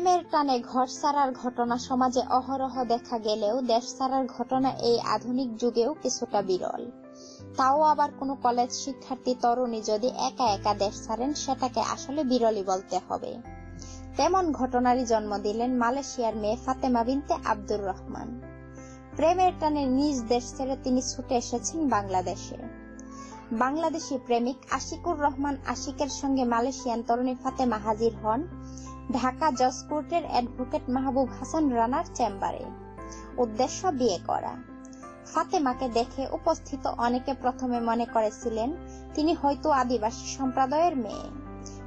প্রেমের টানে ঘর ছাড়ার ঘটনা সমাজে অহরহ দেখা গেলেও দেশ ছাড়ার ঘটনা এই আধুনিক যুগেও কিছুটা বিরল। তাও আবার কোনো কলেজ শিক্ষার্থী তরুণী যদি একা একা দেশ ছাড়েন, সেটাকে আসলে বিরলই বলতে হবে। তেমন ঘটনারই জন্ম দিলেন মালয়েশিয়ার মেয়ে ফাতেমা বিনতে আব্দুর রহমান। প্রেমের টানে নিজ দেশ ছেড়ে তিনি ছুটে এসেছেন বাংলাদেশে। বাংলাদেশি প্রেমিক আশিকুর রহমান আশিকের সঙ্গে মালয়েশিয়ান তরুণী ফাতেমা হাজির হন ঢাকা জজ কোর্টের অ্যাডভোকেট মাহবুব হাসান রানার চেম্বারে। উদ্দেশ্য, বিয়ে করা। ফাতেমাকে দেখে উপস্থিত অনেকে প্রথমে মনে করেছিলেন, তিনি হয়তো আদিবাসী সম্প্রদায়ের মেয়ে।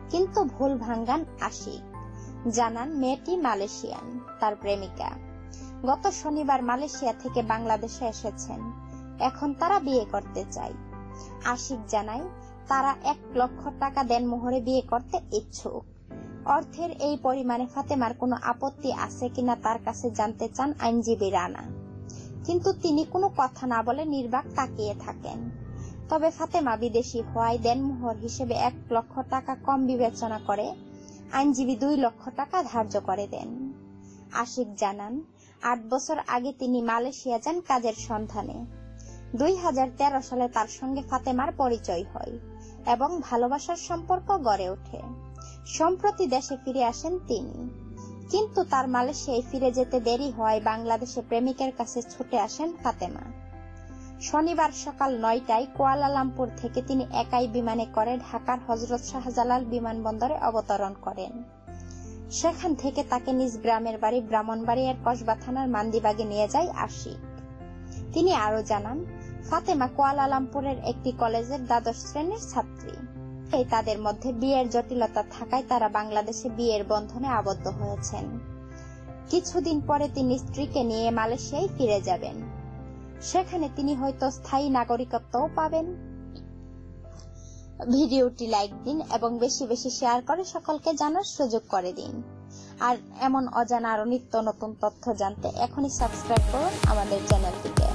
কিন্তু ভুল ভাঙ্গান আশিক। জানান, মেয়েটি মালয়েশিয়ান, তার প্রেমিকা। গত শনিবার মালয়েশিয়া থেকে বাংলাদেশে এসেছেন। এখন তারা বিয়ে করতে চায়। আশিক জানায়, তারা এক লক্ষ টাকা দেন মোহরে বিয়ে করতে ইচ্ছুক। অর্থের এই পরিমাণে ফাতেমার কোনো আপত্তি আছে কিনা তার কাছে জানতে চান আইনজীবী রানা। কিন্তু তিনি কোনো কথা না বলে নির্বাক তাকিয়ে থাকেন। তবে ফাতেমা বিদেশি হওয়ায় দেনমোহর হিসেবে এক লক্ষ টাকা কম বিবেচনা করে, আইনজীবী দুই লক্ষ টাকা ধার্য করে দেন। আশিক জানান, আট বছর আগে তিনি মালয়েশিয়া যান কাজের সন্ধানে। দুই হাজার তেরো সালে তার সঙ্গে ফাতেমার পরিচয় হয় এবং ভালোবাসার সম্পর্ক গড়ে ওঠে। সম্প্রতি দেশে ফিরে আসেন তিনি। কিন্তু তার মালয়েশিয়ায় ফিরে যেতে দেরি হওয়ায় বাংলাদেশে প্রেমিকের কাছে ছুটে আসেন ফাতেমা। শনিবার সকাল নয়টায় কুয়ালালামপুর থেকে তিনি একাই বিমানে করে ঢাকার হজরত শাহজালাল বিমানবন্দরে অবতরণ করেন। সেখান থেকে তাকে নিজ গ্রামের বাড়ি ব্রাহ্মণবাড়িয়ার কসবা থানার মান্দিবাগে নিয়ে যায় আশিক। তিনি আরও জানান ফাতেমা কুয়ালালামপুরের একটি কলেজের দ্বাদশ শ্রেণির ছাত্রী। এই তাদের মধ্যে বিয়ের জটিলতা থাকায় তারা বাংলাদেশে বিয়ের বন্ধনে আবদ্ধ হয়েছেন। কিছুদিন পরে তিনি স্ত্রীকে নিয়ে মালয়েশিয়ায় ফিরে যাবেন। সেখানে তিনি হয়তো স্থায়ী নাগরিকত্বও পাবেন। ভিডিওটি লাইক দিন এবং বেশি বেশি শেয়ার করে সকলকে জানার সুযোগ করে দিন। আর এমন অজানা আরও নিত্য নতুন তথ্য জানতে এখনই সাবস্ক্রাইব করুন আমাদের চ্যানেলটিকে।